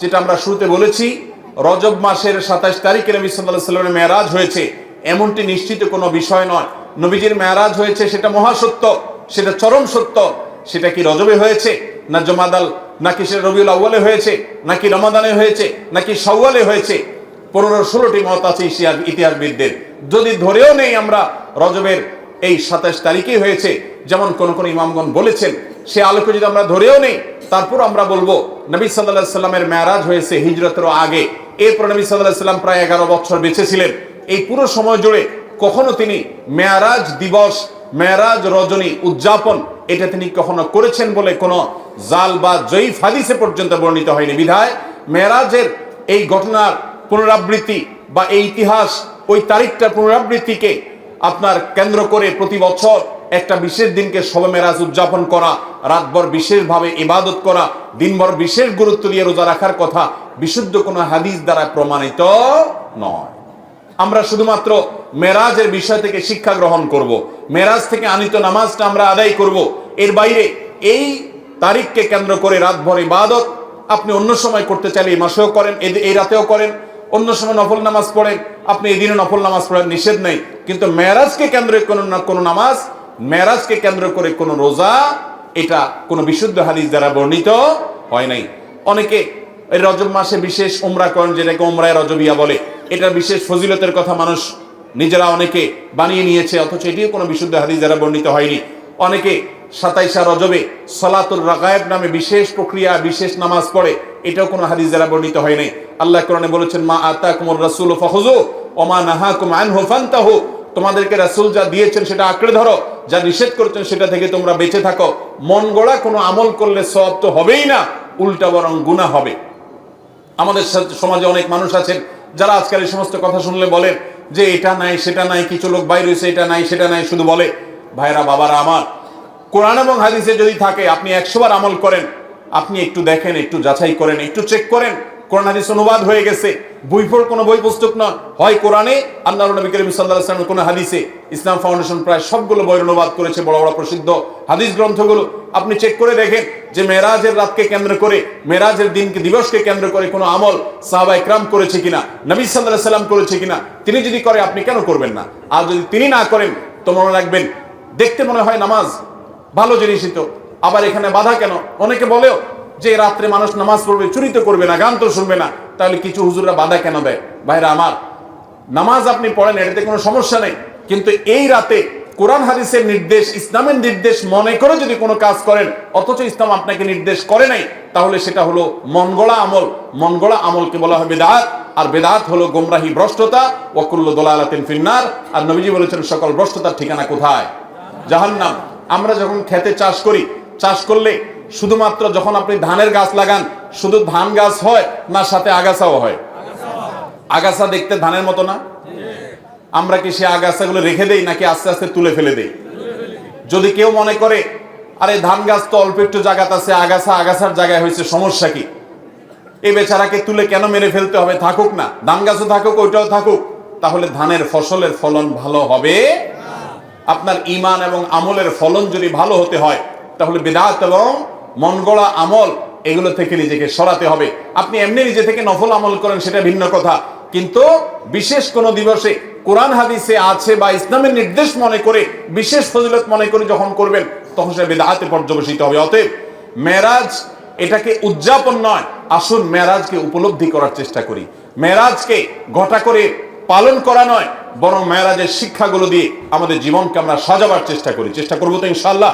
যেটা আমরা শুরুতে বলেছি, রজব মাসের সাতাশ তারিখে নবী সাল্লাহ সাল্লামের মেয়ারাজ হয়েছে। এমনটি নিশ্চিত কোনো বিষয় নয়। নবীজির মেয়ারাজ হয়েছে, সেটা মহাসত্য সেটা চরম সত্য। সেটা কি রজবে হয়েছে, না জমাদাল নাকি সেটা রবিউল আউ্বালে হয়েছে, নাকি রমাদানে হয়েছে, নাকি সওয়ালে হয়েছে? পনেরো, ষোলোটি মত আছে ইতিহাস- ইতিহাসবিদদের। যদি ধরেও নেই আমরা, রজবের এই সাতাশ তারিখেই হয়েছে, যেমন কোন কোন ইমামগণ বলেছেন সে আলোকে যদি আমরা ধরেও নেই, তারপর আমরা বলব, নবী সাল্লাহ সাল্লামের মেয়ারাজ হয়েছে হিজরতের আগে। এরপর নবী সাল্লাহ সাল্লাম প্রায় এগারো বছর বেঁচে ছিলেন। এই পুরো সময় জুড়ে কখনো তিনি মেয়ারাজ দিবস, মেয়ারাজ রজনী উদযাপন, এটা তিনি কখনো করেছেন বলে কোনো জাল বা জয়ীফ হাদিসে পর্যন্ত বর্ণিত হয়নি। বিধায় মেয়ারাজের এই ঘটনার পুনরাবৃত্তি বা এই ইতিহাস ওই তারিখটার পুনরাবৃত্তিকে আপনার কেন্দ্র করে প্রতি বছর একটা বিশেষ দিনকে শবে মেরাজ উদযাপন করা, রাতভর বিশেষভাবে ইবাদত করা, দিনভর বিশেষ গুরুত্ব দিয়ে রোজা রাখার কথা বিশুদ্ধ কোনো হাদিস দ্বারা প্রমাণিত নয় আমরা শুধুমাত্র মেরাজের বিষয় থেকে শিক্ষা গ্রহণ করব। মেরাজ থেকে আনিত নামাজটা আমরা আদায় করব। এর বাইরে এই তারিখকে কেন্দ্র করে রাতভর ইবাদত আপনি অন্য সময় করতে চাইলে এই মাসেও করেন, এই রাতেও করেন, অন্য সময় নফল নামাজ পড়েন আপনি এদিনে নফল নামাজ পড়েন নিষেধ নেই, কিন্তু মেরাজকে কেন্দ্র কোনো না কোনো নামাজ মেরাজকে কেন্দ্র করে কোনো রোজা, এটা কোনো বিশুদ্ধ হাদিস দ্বারা বর্ণিত হয় নাই। অনেকে এই রজব মাসে বিশেষ উমরা করেন, যেটাকে উমরায় রজবিয়া বলে। এটা বিশেষ ফজিলতের কথা মানুষ নিজেরা অনেকে বানিয়ে নিয়েছে, অথচ এটিও কোনো বিশুদ্ধ হাদিস দ্বারা বর্ণিত হয়নি। অনেকে সাতাইশা রজবে সলাতুল রাগায়েব নামে বিশেষ প্রক্রিয়া, বিশেষ নামাজ পড়ে। এটাও কোনো হাদিস দ্বারা বর্ণিত হয় নাই। আল্লাহ কোরআনে বলেছেন, মা আতা কুমর রাসুল ফখুজু ওমা নাহা কুম আনহু ফান্তাহু। তোমাদেরকে রাসূল যা দিয়েছেন সেটা আঁকড়ে ধরো, যা নিষেধ করেছেন সেটা থেকে তোমরা বেঁচে থাকো। মন গড়া কোনো আমল করলে সব তো হবেই না, উল্টা বরং গুনাহ হবে। আমাদের সমাজে অনেক মানুষ আছেন, যারা আজকাল এই সমস্ত কথা শুনলে বলেন যে, এটা নাই, সেটা নাই, কিছু লোক বাইরে এটা নাই, সেটা নাই, শুধু বলে, ভাইরা, বাবারা আমার কোরআন এবং হাদিসে যদি থাকে, আপনি একশোবার আমল করেন, আপনি একটু দেখেন, একটু যাচাই করেন, একটু চেক করেন, কোরআন, হাদিস অনুবাদ হয়ে গেছে। বই পড় কোনো বই পুস্তক নয়। হয় কোরআনে আল্লাহ নবী করিম সাল্লাহ আসলামের কোনো হাদিসে ইসলাম ফাউন্ডেশন প্রায় সবগুলো বইয়ের অনুবাদ করেছে, বড় বড় প্রসিদ্ধ হাদিস গ্রন্থগুলো। আপনি চেক করে দেখেন যে মেরাজের রাতকে কেন্দ্র করে মেরাজের দিনকে, দিবসকে কেন্দ্র করে কোনো আমল সাহাবা ইকরাম করেছে কিনা, নবী সাল্লাহ সাল্লাম করেছে কিনা, তিনি যদি করে, আপনি কেন করবেন না? আর যদি তিনি না করেন, তো মনে রাখবেন, দেখতে মনে হয় নামাজ ভালো জিনিসই তো। আবার এখানে বাধা কেন? অনেকে বলেও যে রাত্রে মানুষ নামাজ পড়বে, চুরি তো করবে না, গান তো শুনবে না। তাহলে কিছু হুজুররা বাধা কেন দেয়? ভাইরা আমার, নামাজ আপনি পড়েন, এটাতে কোনো সমস্যা নেই। কিন্তু এই রাতে কোরআন, হাদিসের নির্দেশ, ইসলামের নির্দেশ মনে করে যদি কোনো কাজ করেন, অথচ ইসলাম আপনাকে নির্দেশ করে নাই, তাহলে সেটা হলো মনগড়া আমল। মনগড়া আমলকে বলা হয় বেদাত। আর বেদাত হলো গোমরাহি ভ্রষ্টতা ওয়াকুল্ল দোলালাতিন ফিন্নার। আর নবীজি বলেছেন, সকল ভ্রষ্টতার ঠিকানা কোথায়? জাহান্নাম। আমরা যখন খেতে চাষ করি, চাষ করলে শুধুমাত্র যখন আপনি ধানের গাছ লাগান, শুধু ধান গাছ হয় না সাথে আগাছাও হয়। আগাছা দেখতে ধানের মতো না? আমরা কি সে আগাছাগুলো রেখে দেই নাকি আস্তে আস্তে তুলে ফেলে দেই? যদি কেউ মনে করে, আরে, ধান গাছ তো অল্প একটু জায়গাতে আছে, আগাছা, আগাছার জায়গায় হয়েছে, সমস্যা কি? এই বেচারাকে তুলে কেন মেরে ফেলতে হবে? থাকুক না। ধান গাছও থাকুক, ওইটাও থাকুক। তাহলে ধানের ফসলের ফলন ভালো হবে? আপনার ইমান এবং আমলের ফলন যদি ভালো হতে হয়, তাহলে বেদাত এবং মনগড়া আমল এগুলো থেকে নিজেকে সরাতে হবে। আপনি এমনি নিজে থেকে নফল আমল করেন, সেটা ভিন্ন কথা। কিন্তু বিশেষ কোন দিবসে কোরআন হাদিসে আছে বা ইসলামের নির্দেশ মনে করে, বিশেষ ফজিলত মনে করে যখন করবেন, তখন সেটা বেদাতে পর্যবেসিত হবে। অতএব মেরাজ এটাকে উদযাপন নয়, আসুন মেরাজকে উপলব্ধি করার চেষ্টা করি। মেরাজকে ঘটা করে পালন করা নয়, বরং মেরাজের শিক্ষাগুলো দিয়ে আমাদের জীবনকে আমরা সাজাবার চেষ্টা করি। চেষ্টা করব তো ইনশাল্লাহ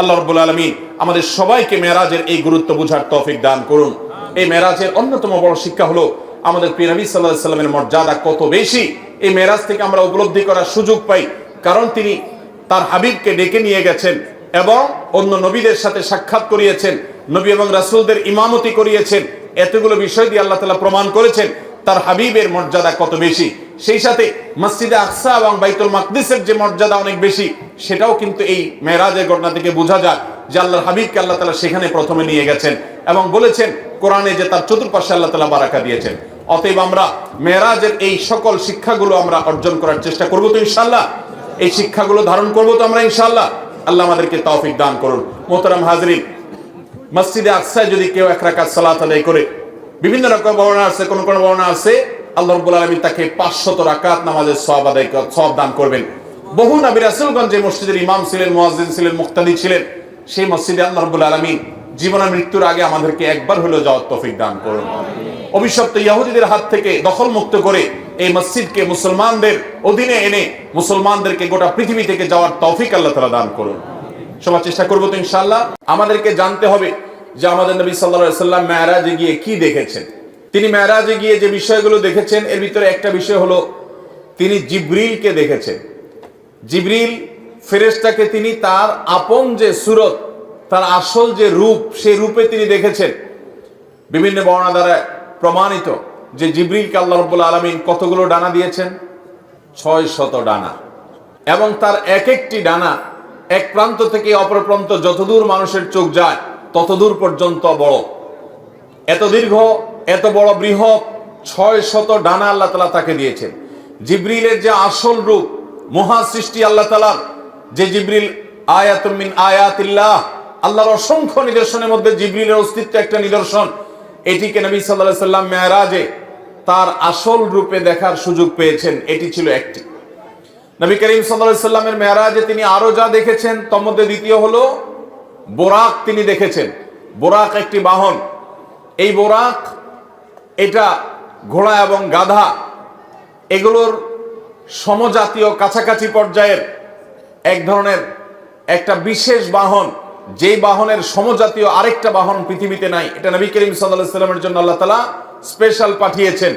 আল্লাহ রব্বুল আলমী আমাদের সবাইকে মেরাজের এই গুরুত্ব বুঝার তৌফিক দান করুন। এই মেরাজের অন্যতম বড় শিক্ষা হলো, আমাদের নবী সাল্লাহ মর্যাদা কত বেশি? এই মেরাজ থেকে আমরা উপলব্ধি করার সুযোগ পাই, কারণ তিনি তার হাবিবকে ডেকে নিয়ে গেছেন এবং অন্য নবীদের সাথে সাক্ষাৎ করিয়েছেন, নবী এবং রাসূলদের ইমামতি করিয়েছেন। এতগুলো বিষয় দিয়ে আল্লাহ তালা প্রমাণ করেছেন। তার হাবিবের মর্যাদা কত বেশি? সেই সাথে মসজিদে আকসা এবং বাইতুল মাকদিসের যে মর্যাদা অনেক বেশি, সেটাও কিন্তু এই মেয়েরাজের ঘটনা থেকে বোঝা যায় যে আল্লাহর হাবিবকে আল্লাহ তালা সেখানে প্রথমে নিয়ে গেছেন এবং বলেছেন কোরআনে যে তার চতুর্পাশে আল্লাহ তালা বারাকা দিয়েছেন। অতএব আমরা মেয়েরাজের এই সকল শিক্ষাগুলো আমরা অর্জন করার চেষ্টা করব তো ইনশাল্লাহ এই শিক্ষাগুলো ধারণ করব তো আমরা ইনশাল্লাহ আল্লাহ আমাদেরকে তৌফিক দান করুন। মোহতারাম হাজরিন, মসজিদে আকসায় যদি কেউ এক রাকাত সালাত আদায় করে বিভিন্ন রকম বর্ণনা আছে, কোন কোন বর্ণনা আছে? আল্লাহ রাব্বুল আলামিন তাকে 500 রাকাত নামাজের সওয়াব আদায় সওয়াব দান করবেন। বহু নবী রাসূলগঞ্জ যে মসজিদের ইমাম ছিলেন, মুয়াজ্জিন ছিলেন, মুক্তাদি ছিলেন। সেই মসজিদে আল্লাহ রাব্বুল আলামিন জীবনের মৃত্যুর আগে আমাদেরকে একবার হলেও যাওয়ার তৌফিক দান করুন। অভিশপ্ত ইহুদিদের হাত থেকে দখল মুক্ত করে এই মসজিদকে মুসলমানদের অধীনে এনে মুসলমানদেরকে গোটা পৃথিবী থেকে যাওয়ার তৌফিক আল্লাহ তাআলা দান করুন। সবার চেষ্টা করব তো ইনশাল্লাহ আমাদেরকে জানতে হবে যে আমাদের নবী সাল্লা সাল্লাম মেয়ারাজে গিয়ে কি দেখেছেন? তিনি মেয়ারাজে গিয়ে যে বিষয়গুলো দেখেছেন, এর ভিতরে একটা বিষয় হলো, তিনি জিব্রিলকে দেখেছেন। জিব্রিল ফেরেশতাকে তিনি তার আপন যে সুরত, তার আসল যে রূপ, সেই রূপে তিনি দেখেছেন। বিভিন্ন বর্ণা দ্বারা প্রমাণিত যে জিব্রিলকে আল্লাহ রব্বুল আলমিন কতগুলো ডানা দিয়েছেন? ছয় শত ডানা। এবং তার এক একটি ডানা এক প্রান্ত থেকে অপর প্রান্ত যতদূর মানুষের চোখ যায় ততদূর পর্যন্ত বড়। এত দীর্ঘ, এত বড় বৃহৎ ছয় শত ডানা আল্লাহ তালা তাকে দিয়েছেন। জিব্রিলের যে আসল রূপ, মহা সৃষ্টি আল্লাহ তালার, যে জিব্রিল আয়াতুমিন আয়াতিল্লাহ, আল্লাহর অসংখ্য নিদর্শনের মধ্যে জিব্রিলের অস্তিত্ব একটা নিদর্শন, এটিকে নবী সাল্লাহ সাল্লাম মেয়ারাজে তার আসল রূপে দেখার সুযোগ পেয়েছেন। এটি ছিল একটি। নবী করিম সাল্লাহ সাল্লামের মেয়ারাজে তিনি আরও যা দেখেছেন, তার মধ্যে দ্বিতীয় হলো বোরাক তিনি দেখেছেন। বোরাক একটি বাহন। এই বোরাক, এটা ঘোড়া এবং গাধা, এগুলোর সমজাতীয় কাছাকাছি পর্যায়ের এক ধরনের একটা বিশেষ বাহন। যেই বাহনের সমজাতীয় আরেকটা বাহন পৃথিবীতে নাই। এটা নবী করিম সাল্লামের জন্য আল্লাহ তালা স্পেশাল পাঠিয়েছেন।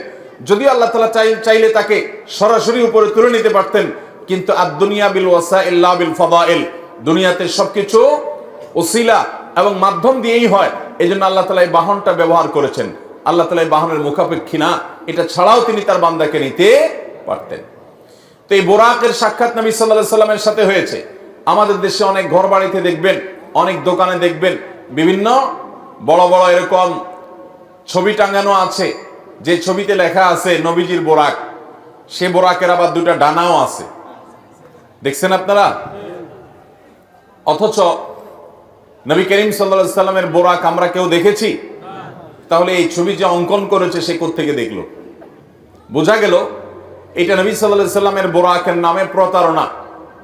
যদিও আল্লাহ তালা চাই, চাইলে তাকে সরাসরি উপরে তুলে নিতে পারতেন, কিন্তু আর দুনিয়া বিল ওয়াসা ইল্লা বিল ফদাইল। দুনিয়াতে সবকিছু ওসিলা এবং মাধ্যম দিয়েই হয়। এই জন্য আল্লাহ তালা এই বাহনটা ব্যবহার করেছেন। আল্লাহ তালা এই বাহনের মুখাপেক্ষী না এটা ছাড়াও তিনি তার বান্দাকে নিতে পারতেন। তো এই বোরাকের সাক্ষাৎ নবী সাল্লাহ সাল্লামের সাথে হয়েছে। আমাদের দেশে অনেক ঘর বাড়িতে দেখবেন, অনেক দোকানে দেখবেন, বিভিন্ন বড় বড় এরকম ছবি টাঙানো আছে। যে ছবিতে লেখা আছে নবীজির বোরাক। সে বোরাকের আবার দুটা ডানাও আছে। দেখছেন আপনারা? অথচ নবী করিম সাল্লা সাল্লামের বোরাক আমরা কেউ দেখেছি? তাহলে এই ছবি যে অঙ্কন করেছে সে থেকে দেখল? বোঝা গেল, এটা নবী সাল্লাহ সাল্লামের বোরাকের নামে প্রতারণা।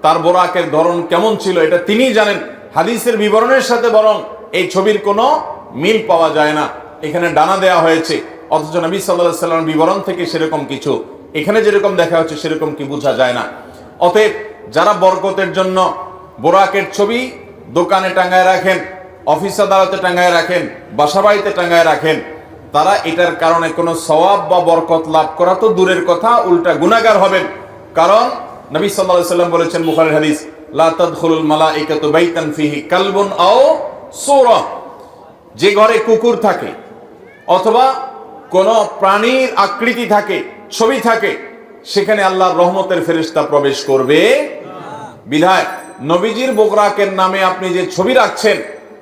তার বোরাকের ধরন কেমন ছিল এটা তিনি জানেন। হাদিসের বিবরণের সাথে বরং এই ছবির কোনো মিল পাওয়া যায় না। এখানে ডানা দেয়া হয়েছে, অথচ নবী সাল্লাম বিবরণ থেকে সেরকম কিছু। এখানে যেরকম দেখা হচ্ছে সেরকম কি বোঝা যায় না। অতএব যারা বরকতের জন্য বোরাকের ছবি দোকানে টাঙ্গায় রাখেন, অফিস আদালতে টাঙ্গায় রাখেন, বাসা বাড়িতে টাঙ্গায় রাখেন, তারা এটার কারণে কোনো সওয়াব বা বরকত লাভ করা তো দূরের কথা, উল্টা গুনাহগার হবেন। কারণ নবী আলাইহি সাল্লাম বলেছেন বুখারীর হাদিস, লা তাদখুলুল মালাইকাতু বাইতান ফিহি কালবুন আও সূরা। যে ঘরে কুকুর থাকে অথবা কোন প্রাণীর আকৃতি থাকে, ছবি থাকে, সেখানে আল্লাহর রহমতের ফেরেশতা প্রবেশ করবে বিধায় নবীজির বোকরাকের নামে আপনি যে ছবি রাখছেন,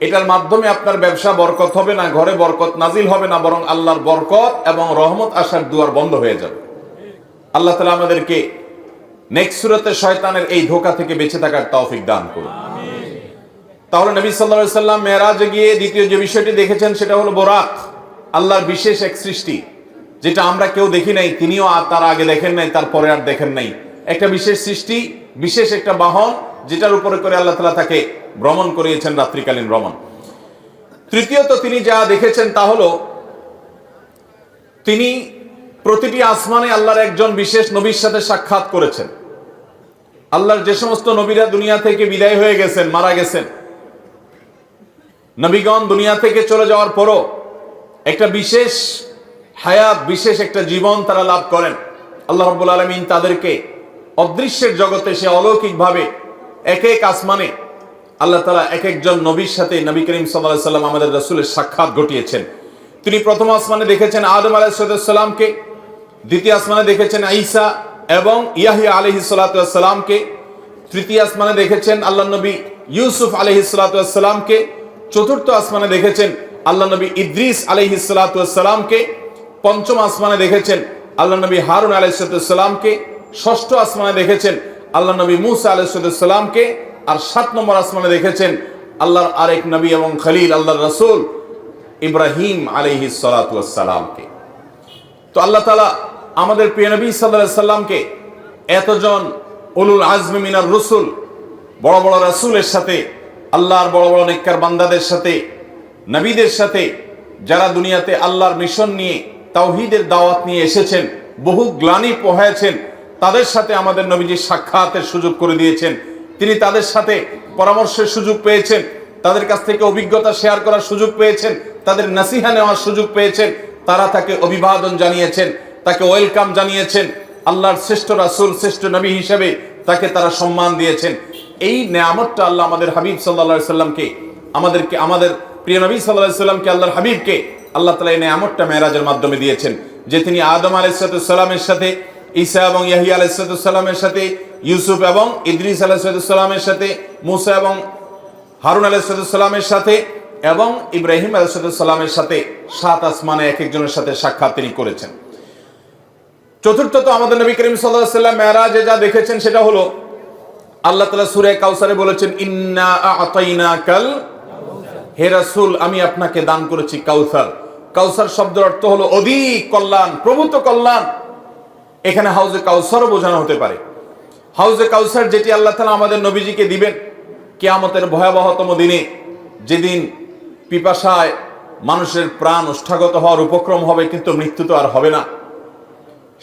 এটার মাধ্যমে আপনার ব্যবসা বরকত হবে না, ঘরে বরকত নাজিল হবে না, বরং আল্লাহর বরকত এবং রহমত আসার দুয়ার বন্ধ হয়ে যাবে। আল্লাহ তালা আমাদেরকে নেক্সট সুরতে শয়তানের এই ধোকা থেকে বেঁচে থাকার তৌফিক দান করুন। তাহলে নবী সাল্লাল্লাহু সাল্লাম মেরাজে গিয়ে দ্বিতীয় যে বিষয়টি দেখেছেন, সেটা হলো বোরাক আল্লাহর বিশেষ এক সৃষ্টি, যেটা আমরা কেউ দেখি নাই, তিনিও আর তার আগে দেখেন নাই, তারপরে আর দেখেন নাই। একটা বিশেষ সৃষ্টি, বিশেষ একটা বাহন যেটার উপরে করে আল্লাহ তালা তাকে ভ্রমণ করিয়েছেন রাত্রিকালীন ভ্রমণ। তৃতীয়ত তিনি যা দেখেছেন তা হলো, তিনি প্রতিটি আসমানে আল্লাহর একজন বিশেষ নবীর সাথে সাক্ষাৎ করেছেন। আল্লাহর যে সমস্ত নবীরা দুনিয়া থেকে বিদায় হয়ে গেছেন, মারা গেছেন। নবীগণ দুনিয়া থেকে চলে যাওয়ার পরও একটা বিশেষ হায়াত, বিশেষ একটা জীবন তারা লাভ করেন। আল্লাহ রব্বুল আলমিন তাদেরকে অদৃশ্যের জগতে সে অলৌকিকভাবে এক এক আসমানে আল্লাহ তালা এক একজন নবীর সাথে নবী করিম সাল্লাহ সাল্লাম আমাদের রসুলের সাক্ষাৎ ঘটিয়েছেন। তিনি প্রথম আসমানে দেখেছেন আদম আলাইসালামকে দ্বিতীয় আসমানে দেখেছেন ঈসা এবং ইয়াহিয়া আলহি সালাতামকে তৃতীয় আসমানে দেখেছেন আল্লাহ নবী ইউসুফ আলহি সালাতামকে চতুর্থ আসমানে দেখেছেন আল্লাহ নবী ইদ্রিস আলহি সালাতামকে পঞ্চম আসমানে দেখেছেন আল্লাহ নবী হারুন আলাইসালামকে ষষ্ঠ আসমানে দেখেছেন আল্লাহ নবী মুসা আলাইসালামকে আর সাত নম্বর আসমানে দেখেছেন, আল্লাহর আরেক নবী এবং খলিল, আল্লাহর রসুল ইব্রাহিম আলহি সালাতামকে তো আল্লাহ তালা আমাদের প্রিয় নবী সাল্লাহ সাল্লামকে এতজন উলুল আজমি মিনার রসুল, বড় বড় রাসুলের সাথে, আল্লাহর বড় বড় নেককার বান্দাদের সাথে, নবীদের সাথে, যারা দুনিয়াতে আল্লাহর মিশন নিয়ে, তাওহিদের দাওয়াত নিয়ে এসেছেন, বহু গ্লানি পোহায়েছেন তাদের সাথে আমাদের নবীজি সাক্ষাতের সুযোগ করে দিয়েছেন। তিনি তাদের সাথে পরামর্শের সুযোগ পেয়েছেন, তাদের কাছ থেকে অভিজ্ঞতা শেয়ার করার সুযোগ পেয়েছেন, তাদের নাসিহা নেওয়ার সুযোগ পেয়েছেন, তারা তাকে অভিবাদন জানিয়েছেন, তাকে ওয়েলকাম জানিয়েছেন, আল্লাহর শ্রেষ্ঠ রাসুল, শ্রেষ্ঠ নবী হিসেবে তাকে তারা সম্মান দিয়েছেন। এই নেয়ামতটা আল্লাহ আমাদের হাবিব সাল্লা সাল্লামকে আমাদেরকে, আমাদের প্রিয় নবী সাল্লাহ সাল্লামকে আল্লাহর হাবিবকে আল্লাহ তালা এই নেয়ামতটা মেয়েরাজের মাধ্যমে দিয়েছেন, যে তিনি আদম আলাইসালামের সাথে ঈসা এবং ইয়াহি আলাইসালামের সাথে, ইউসুফ এবং ইদ্রিস আলাইসালামের সাথে, মুসা এবং হারুন আলাইসালামের সাথে এবং ইব্রাহিম আলাইসালামের সাথে সাত আসমানে এক একজনের সাথে সাক্ষাৎ তিনি করেছেন। চতুর্থত আমাদের নবী করিম সাল্লাহ সাল্লাম মেয়ারাজে যা দেখেছেন সেটা হলো, আল্লাহ তালা সুরে কাউসারে বলেছেন, ইন্না আতাইনা কাল হে রাসূল, আমি আপনাকে দান করেছি কাউসার কাউসার শব্দের অর্থ হলো অধিক কল্যাণ, প্রভূত কল্যাণ। এখানে হাউজে কাউসারও বোঝানো হতে পারে। হাউজে কাউসার যেটি আল্লাহ তালা আমাদের নবীজিকে দিবেন কেয়ামতের ভয়াবহতম দিনে, যেদিন পিপাসায় মানুষের প্রাণ ওষ্ঠাগত হওয়ার উপক্রম হবে, কিন্তু মৃত্যু তো আর হবে না।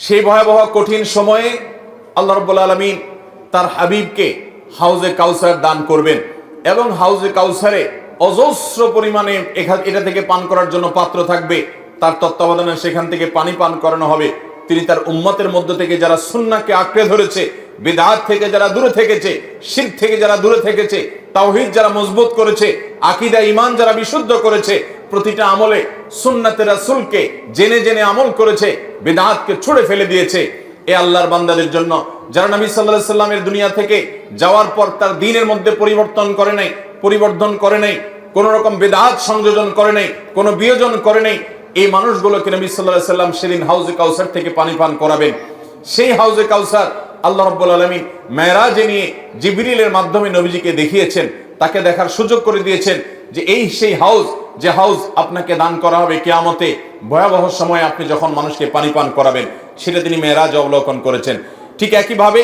সেই ভয়াবহ কঠিন সময়ে আল্লাহ রব্বুল আলমিন তার হাবিবকে হাউজে কাউসার দান করবেন এবং হাউজে কাউসারে অজস্র পরিমাণে এটা থেকে পান করার জন্য পাত্র থাকবে। তার তত্ত্বাবধানে সেখান থেকে পানি পান করানো হবে। তিনি তার উম্মতের মধ্য থেকে যারা সুন্নাকে আঁকড়ে ধরেছে, বেদাত থেকে যারা দূরে থেকেছে, শির থেকে যারা দূরে থেকেছে, তাওহিদ যারা মজবুত করেছে, আকিদা ইমান যারা বিশুদ্ধ করেছে, প্রতিটা আমলে সুন্নাতে রাসূলকে জেনে জেনে আমল করেছে, বেদাতকে ছুড়ে ফেলে দিয়েছে। এ আল্লাহর বান্দাদের জন্য যারা নবী সাল্লাল্লাহু সাল্লামের দুনিয়া থেকে যাওয়ার পর তার দিনের মধ্যে পরিবর্তন করে নাই পরিবর্তন করে নাই কোন রকম বেদাত সংযোজন করে নাই, কোন বিয়োজন করে নাই এই মানুষগুলোকে নবী সাল্লাল্লাহু সাল্লাম সেদিন হাউজে কাউসার থেকে পানি পান করাবেন। সেই হাউজে কাউসার আল্লাহ রাব্বুল আলামিন মেরাজে নিয়ে জিবরিলের মাধ্যমে নবীজিকে দেখিয়েছেন, তাকে দেখার সুযোগ করে দিয়েছেন যে এই সেই হাউস যে হাউস আপনাকে দান করা হবে কেয়ামতে, ভয়াবহ সময়ে আপনি যখন মানুষকে পানি পান করাবেন, সেটা তিনি মেয়েরাজ অবলোকন করেছেন। ঠিক একইভাবে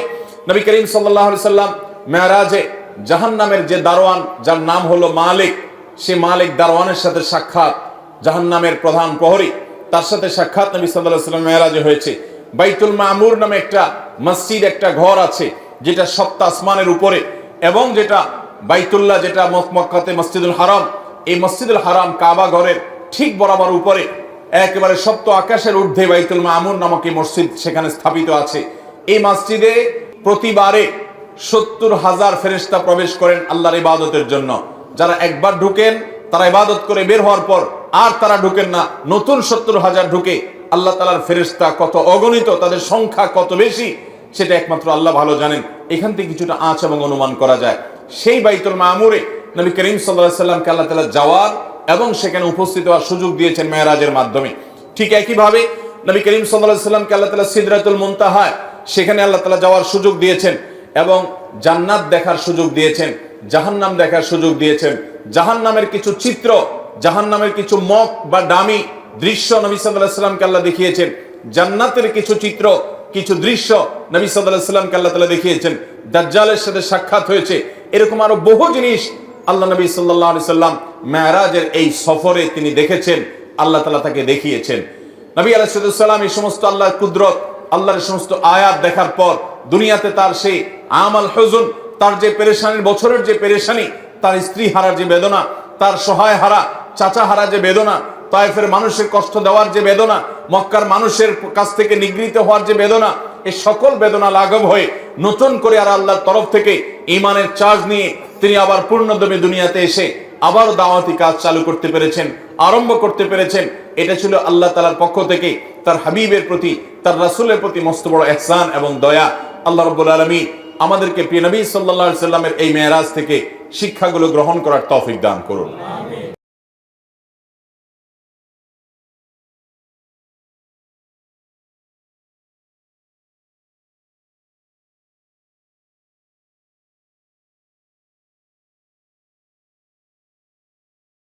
নবী করিম সাল্লাহ সাল্লাম মেয়েরাজে জাহান নামের যে দারোয়ান, যার নাম হলো মালিক, সে মালিক দারোয়ানের সাথে সাক্ষাৎ। জাহান নামের প্রধান প্রহরী। তার সাথে সাক্ষাৎ নবী সাল্লাহ সাল্লাম হয়েছে। বাইতুল মামুর নামে একটা মসজিদ, একটা ঘর আছে, যেটা সপ্ত আসমানের উপরে। এবং যেটা বাইতুল্লাহ, যেটা মক- মক্কাতে মসজিদুল হারাম, এই মসজিদুল হারাম কাবা ঘরের ঠিক বরাবর উপরে, একেবারে সপ্ত আকাশের ঊর্ধ্বে বাইতুল মামুর নামক এই মসজিদ সেখানে স্থাপিত আছে। এই মসজিদে প্রতিবারে সত্তর হাজার ফেরেশতা প্রবেশ করেন আল্লাহর ইবাদতের জন্য। যারা একবার ঢুকেন, তারা ইবাদত করে বের হওয়ার পর আর তারা ঢুকেন না। নতুন সত্তর হাজার ঢুকে আল্লাহ তালার ফেরেশতা কত অগণিত, তাদের সংখ্যা কত বেশি, সেটা একমাত্র আল্লাহ ভালো জানেন। এখান থেকে কিছুটা আঁচ এবং অনুমান করা যায়। সেই বাইতুল মামুরে নবী করিম সাল্লাহ সাল্লামকে আল্লাহ তালা যাওয়ার এবং সেখানে উপস্থিত হওয়ার সুযোগ দিয়েছেন মেয়েরাজের মাধ্যমে। ঠিক একইভাবে নবী করিম সাল্লাহ সাল্লামকে আল্লাহ তালা সিদরাতুল মুনতাহায়, সেখানে আল্লাহ তালা যাওয়ার সুযোগ দিয়েছেন এবং জান্নাত দেখার সুযোগ দিয়েছেন, জাহান্নাম দেখার সুযোগ দিয়েছেন। জাহান্নামের কিছু চিত্র জাহান্নামের কিছু মক বা ডামি দৃশ্য নবী সাল্লামকে আল্লাহ দেখিয়েছেন। জান্নাতের কিছু চিত্র, কিছু দৃশ্য নবী সাল্লামকে আল্লাহ তালা দেখিয়েছেন। দাজ্জালের সাথে সাক্ষাৎ হয়েছে। এরকম আরও বহু জিনিস আল্লাহ নবী সাল্লাহ সাল্লাম মেয়ারাজের এই সফরে তিনি দেখেছেন, আল্লাহ তালা তাকে দেখিয়েছেন। নবী আলাইসাল্লাম এই সমস্ত আল্লাহর কুদরত, আল্লাহর সমস্ত আয়াত দেখার পর দুনিয়াতে তার সেই আমাল হজুন, তার যে পেরেশানির, বছরের যে পেরেশানি, তার স্ত্রী হারার যে বেদনা, তার সহায় হারা চাচা হারা যে বেদনা তাইফের মানুষের কষ্ট দেওয়ার যে বেদনা, মক্কার মানুষের কাছ থেকে নিগৃহীত হওয়ার যে বেদনা এই সকল বেদনা লাঘব হয়ে নতুন করে আর আল্লাহর তরফ থেকে ইমানের চার্জ নিয়ে তিনি আবার পূর্ণদমে দুনিয়াতে এসে আবার দাওয়াতি কাজ চালু করতে পেরেছেন, আরম্ভ করতে পেরেছেন। এটা ছিল আল্লাহ তালার পক্ষ থেকে তার হাবিবের প্রতি, তার রাসূলের প্রতি মস্ত বড় এহসান এবং দয়া। আল্লাহ রব্বুল আলমী আমাদেরকে প্রিয় সাল্লাল্লাহু সাল্লামের এই মেয়েরাজ থেকে শিক্ষাগুলো গ্রহণ করার তৌফিক দান করুন।